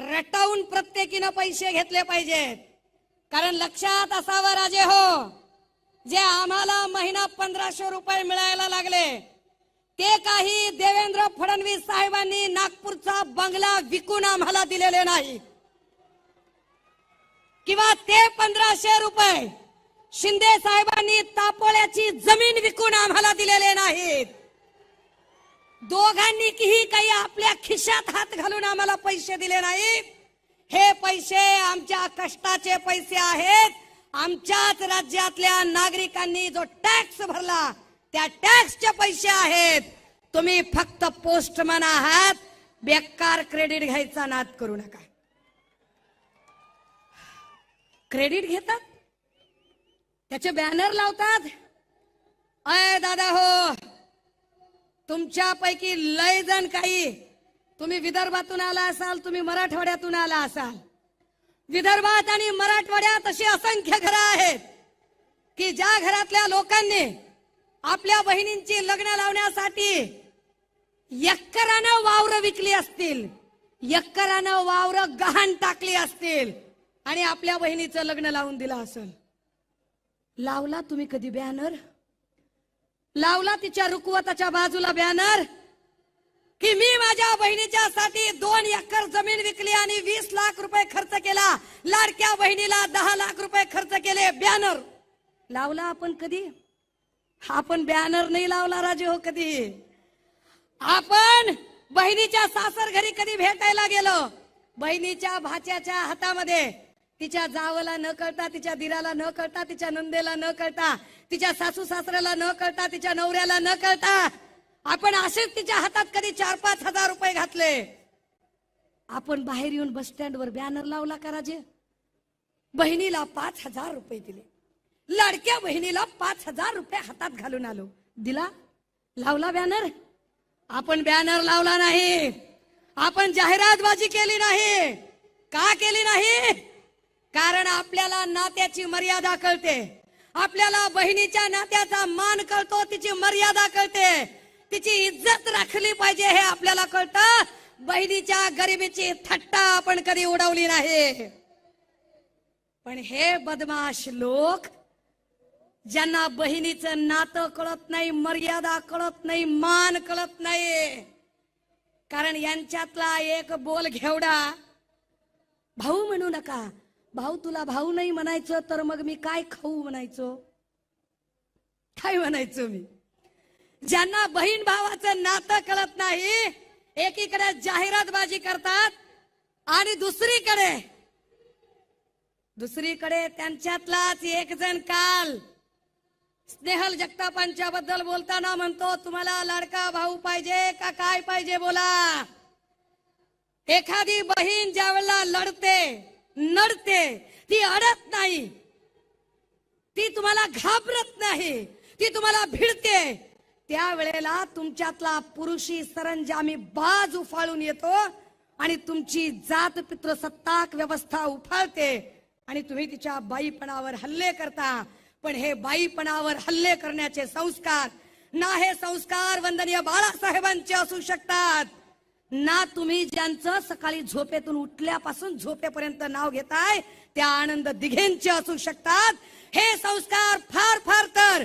रटावून प्रत्येकीनं पैसे घेतले पाहिजेत. कारण लक्षात असावं राजे हो जे आम्हाला महिना पंधराशे रुपये मिळायला लागले ते काही देवेंद्र फडणवीस साहेबांनी नागपूरचा बंगला विकून आम्हाला दिलेले नाही. किंवा ते पंधराशे रुपये शिंदे साहेबांनी तापोळ्याची जमीन विकून आम्हाला दिलेले नाहीत. दोघांनी किही काही आपल्या खिशात हात घालून आम्हाला पैसे दिले नाहीत हे पैसे आमच्या कष्टाचे पैसे आहेत. आमच्याच राज्यातल्या नागरिकांनी जो टॅक्स भरला त्या टॅक्सचे पैसे आहेत. तुम्ही फक्त पोस्टमन आहात. बेकार क्रेडिट घ्यायचा नाद करू नका. क्रेडिट घेतात? त्याचे बॅनर लावतात? अय दादा हो तुमच्यापैकी लय जण काही तुम्ही विदर्भातून आला असाल तुम्ही मराठवाड्यातून आला असाल. विदर्भात आणि मराठवाड्यात अशी असंख्य घरं आहेत की ज्या घरातल्या लोकांनी आपल्या बहिणींची लग्न लावण्यासाठी यक्करानं वावर विकली असतील यक्करानं वावर गहाण टाकली असतील आणि आपल्या बहिणीचं लग्न लावून दिलं असेल. लावला तुम्ही कधी बॅनर? लावला तिच्या रुकवताच्या बाजूला बॅनर की मी माझ्या बहिणीच्या साठी दोन एकर जमीन विकली आणि वीस लाख रुपये खर्च केला. लाडक्या बहिणीला दहा लाख रुपये खर्च केले. बॅनर लावला आपण कधी? आपण बॅनर नाही लावला राजे हो कधी? आपण बहिणीच्या सासर घरी कधी भेटायला गेलो? बहिणीच्या भाच्याच्या हातामध्ये तिच्या जावला न कळता तिच्या दिराला न कळता तिच्या नंदेला न कळता तिच्या सासू सासऱ्याला न कळता तिच्या नवऱ्याला न कळता आपण असेच तिच्या हातात कधी चार पाच हजार रुपये घातले. आपण बाहेर येऊन बस स्टँडवर बॅनर लावला का राजे? बहिणीला पाच हजार रुपये दिले. लाडक्या बहिणीला पाच हजार रुपये हातात घालून आलो. दिला? लावला बॅनर आपण बॅनर लावला नाही. आपण जाहिरातबाजी केली नाही. का केली नाही? कारण आपल्याला नात्याची मर्यादा कळते. आपल्याला बहिणीच्या नात्याचा मान कळतो तिची मर्यादा कळते. तिची इज्जत राखली पाहिजे हे आपल्याला कळतं. बहिणीच्या गरिबीची थट्टा आपण कधी उडवली नाही. पण हे बदमाश लोक ज्यांना बहिणीचं नातं कळत नाही मर्यादा कळत नाही मान कळत नाही कारण यांच्यातला एक बोल घेवडा भाऊ म्हणू नका. भाऊ तुला भाऊ नाही म्हणायचं तर मग मी काय खाऊ म्हणायचो? काय म्हणायचो मी? ज्यांना बहीण भावाचं नातं कळत नाही एकीकडे जाहिरातबाजी करतात आणि दुसरीकडे दुसरीकडे त्यांच्यातलाच एक जण काल स्नेहल जगतापांच्या बद्दल बोलताना म्हणतो तुम्हाला लाडका भाऊ पाहिजे का काय पाहिजे बोला? एखादी बहीण ज्या वेळेला लढते नडते. ती अडत नाही. ती तुम्हाला घाबरत नाही. ती तुम्हाला भिडते. त्यावेळेला तुमच्यातला पुरुषी सरंजामी बाज उफाळून येतो आणि तुमची जात पित्र सत्ताक व्यवस्था उफाळते आणि तुम्ही तिच्या बाईपणावर हल्ले करता. पण हे बाईपणावर हल्ले करण्याचे संस्कार ना हे संस्कार वंदनीय बाळासाहेबांचे असू शकतात. ना तुम्ही ज्यांचं सकाळी झोपेतून उठल्यापासून झोपेपर्यंत नाव घेताय त्या आनंद दिघेंचे असू शकतात. हे संस्कार फार फार तर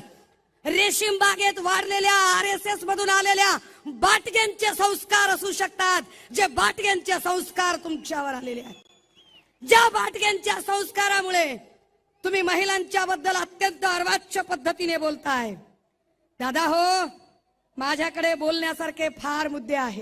रेशीम बागेत वाढलेल्या आर एस एस मधून आलेल्या बाटग्यांचे संस्कार असू शकतात जे बाटग्यांचे संस्कार तुमच्यावर आलेले आहेत. ज्या बाटग्यांच्या संस्कारामुळे तुम्ही महिलांच्या बद्दल अत्यंत अर्वाच्य पद्धतीने बोलताय. दादा हो माझ्याकडे बोलण्यासारखे फार मुद्दे आहेत.